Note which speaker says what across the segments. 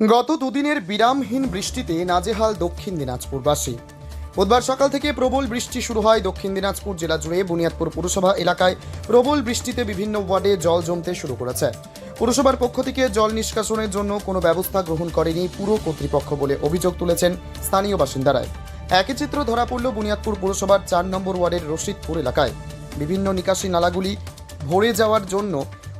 Speaker 1: গত দুদিনের বিরামহীন বৃষ্টিতে নাজেহাল দক্ষিণ দিনাজপুরবাসী। বুধবার সকাল থেকে প্রবল বৃষ্টি শুরু হয় দক্ষিণ দিনাজপুর জেলা জুড়ে। বুনিয়াদপুর পুরসভা এলাকায় প্রবল বৃষ্টিতে বিভিন্ন ওয়ার্ডে জল জমতে শুরু করেছে। পুরসভার পক্ষ থেকে জল নিষ্কাশনের জন্য কোনো ব্যবস্থা গ্রহণ করেনি পুরো কর্তৃপক্ষ বলে অভিযোগ তুলেছেন স্থানীয় বাসিন্দারাই একই চিত্র ধরা পড়ল বুনিয়াদপুর পুরসভার চার নম্বর ওয়ার্ডের রশিদপুর এলাকায়। বিভিন্ন নিকাশি নালাগুলি ভরে যাওয়ার জন্য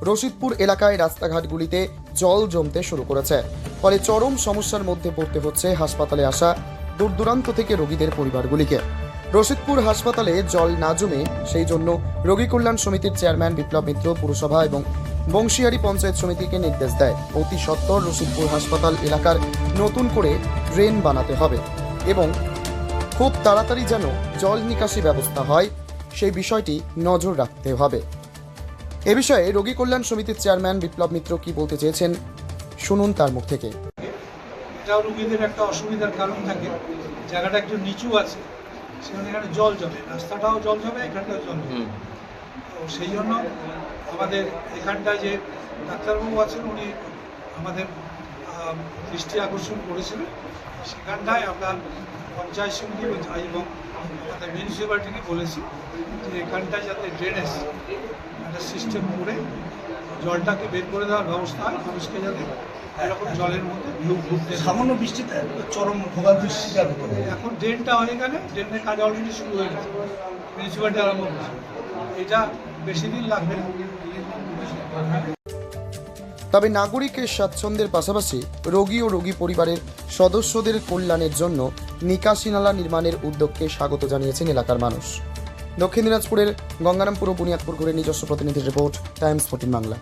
Speaker 1: রশিদপুর এলাকায় রাস্তাঘাটগুলিতে জল জমতে শুরু করেছে। ফলে চরম সমস্যার মধ্যে পড়তে হচ্ছে হাসপাতালে আসা দূর দূরান্ত থেকে রোগীদের পরিবারগুলিকে। রশিদপুর হাসপাতালে জল না জমে সেই জন্য রোগী কল্যাণ সমিতির চেয়ারম্যান বিপ্লব মিত্র পুরসভা এবং বংশিয়ারি পঞ্চায়েত সমিতিকে নির্দেশ দেয়, অতি সত্বর রশিদপুর হাসপাতাল এলাকার নতুন করে ড্রেন বানাতে হবে এবং খুব তাড়াতাড়ি যেন জল নিকাশি ব্যবস্থা হয়, সেই বিষয়টি নজর রাখতে হবে। এ বিষয়ে রোগী কল্যাণ সমিতির চেয়ারম্যান বিপ্লব মিত্র কি বলতে চেয়েছেন শুনুন তার মুখ থেকে।
Speaker 2: এটাও রুগীদের একটা অসুবিধার কারণ থাকে। জায়গাটা একটু নিচু আছে সেখানে এখানে জল জমে রাস্তাটাও জল জমে এখানটাও জল জমে। তো সেই জন্য আমাদের এখানটায় যে ডাক্তারবাবু আছেন উনি আমাদের দৃষ্টি আকর্ষণ করেছিলেন। সেখানটায় আমরা পঞ্চায়েত সমিতি এবং আমাদের মিউনিসিপ্যালিটিকে বলেছি যে এখানটায় যাতে ড্রেনেজ একটা সিস্টেম করে জলটাকে বের করে দেওয়ার ব্যবস্থা হয় মানুষকে যাতে এরকম জলের মধ্যে ভুগতে না
Speaker 3: সামান্য বৃষ্টিতে চরম ভোগান্তির শিকার হতে
Speaker 2: এখন ড্রেনটা হয়ে গেলে ড্রেনের কাজ অলরেডি শুরু হয়ে গেছে। মিউনিসিপ্যালিটি আরম্ভ করেছে এটা বেশি দিন লাগবে না।
Speaker 1: তবে নাগরিকের স্বাচ্ছন্দ্যের পাশাপাশি রোগী ও রোগী পরিবারের সদস্যদের কল্যাণের জন্য নিকাশি নালা নির্মাণের উদ্যোগকে স্বাগত জানিয়েছেন এলাকার মানুষ। দক্ষিণ দিনাজপুরের গঙ্গারামপুর ও বুনিয়াদপুর ঘুরে নিজস্ব প্রতিনিধির রিপোর্ট, টাইমস ফোর্টিন বাংলা।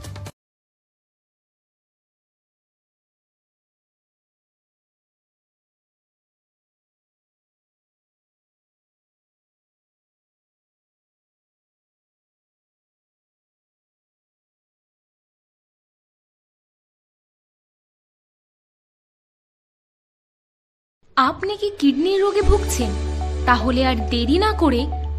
Speaker 4: আপনি কি কিডনির রোগে ভুগছেন? তাহলে আর দেরি না করে